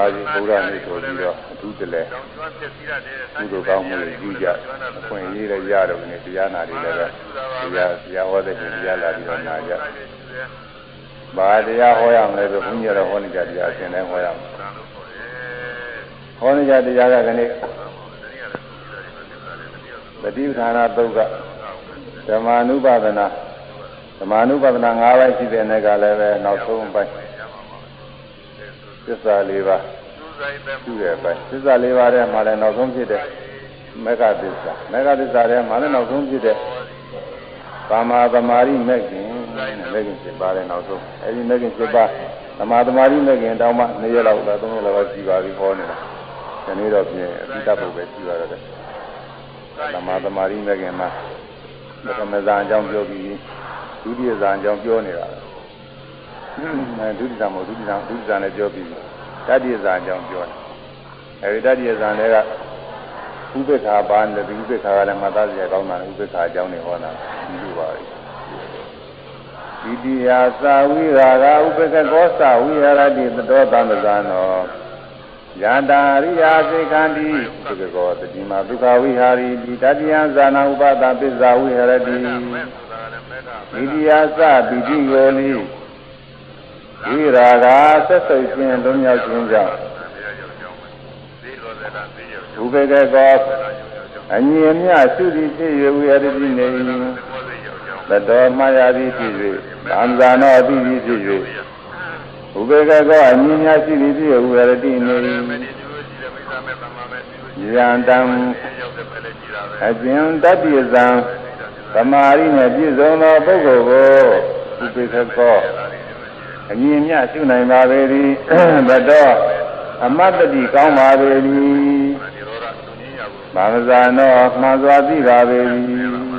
နာကြီးဘုရားနေဆိုပြီးတော့အထူးတလဲကုသိုလ်ကောင်းမှုတွေပြုကြအခွင့်အရေးလည်းရတော့နေတရားနာတွေလည်းပဲတရားတရားဟောတဲ့ချိန်တရားလာပြီးတော့နာကြဘာတရားဟောရမလဲဆိုဘုန်းကြီးကတော့ဟောနေကြတရားအရှင်တိုင်းဟောရမယ်ဟောနေကြတရားကကနေ့တတိပဌာနာသုတ်ကဓမ္မာနုပါဒနာဓမ္မာနုပါဒနာ၅ပိုင်းရှိတဲ့နေ့ကလည်းပဲနောက်ဆုံးပိုင်း သစ္စာ၄ပါးသူရဲ့အပိုင်းသစ္စာ၄ပါးထဲမှာလည်းနောက်ဆုံးဖြစ်တဲ့မေဃသစ္စာမေဃသစ္စာထဲမှာလည်းနောက်ဆုံးဖြစ်တဲ့သမာသမာရိမဂ်ခင်မဲ့ခင်ဖြစ်ပါတယ်နောက်ဆုံးအဲဒီမဲ့ခင်ဖြစ်ပါသမာသမာရိမဲ့ခင်တောင်းမှ၄ရက်လောက်လား၃ရက်လောက်ပဲရှိပါပြီဟောနေတာဒီနေ့တော့ပြင်အတိတ်ဘုပဲရှိပါတော့တယ်သမာသမာရိမဲ့ခင်မှာပထမဇာန်အကြောင်းပြောပြီးဒုတိယဇာန်အကြောင်းပြောနေတာ အဲဒုတိယဇာမဟုတ်ဒုတိယဇာဒုတိယဇာလည်းပြောပြီးတတိယဇာအကြောင်းပြောတယ်အဲဒီတတိယဇာလည်းကဥပ္ပခာပါနဲ့ဒီဥပ္ပခာကလည်းမသားစရာကောင်းတာဥပ္ပခာအကြောင်းတွေဟောတာဒီလိုပါပဲဒီတိယသာဝိရာဂဥပ္ပကကောသဝိဟာရတိသတောသမဇာနောယန္တာရိယာစေခန္တိဥပ္ပကကောတတိမာဒုက္ခဝိဟာရီဒီတတိယဇာနာဥပဒပစ္စာဝိဟာရတိဒီတိယသပိတိယောနိ ဝိရာဂဆက်ဆုပ်ခြင်းလွံ့မြောက်ခြင်းကြောင့်ဥပ္ပကကောအညီအမျှသုတိဖြစ်၍ဝိဟာရတိနေသတောမှားရသည်ဖြစ်၍သံဃာနောအတိဖြစ်၍ဥပေကကောအမြင်များရှိသည်ဖြစ်ဝရတိနေယံတံအကျဉ်တတ္တိဇံသမာရိနဲ့ပြည့်စုံသောပုဂ္ဂိုလ်ကိုဥပေကကော အမြင်များရှုနိုင်ပါပေသည်ဘတော်အမတ္တိကောင်းပါပေသည်ဘာဝဇာနောမှန်စွာသိပါပေသည်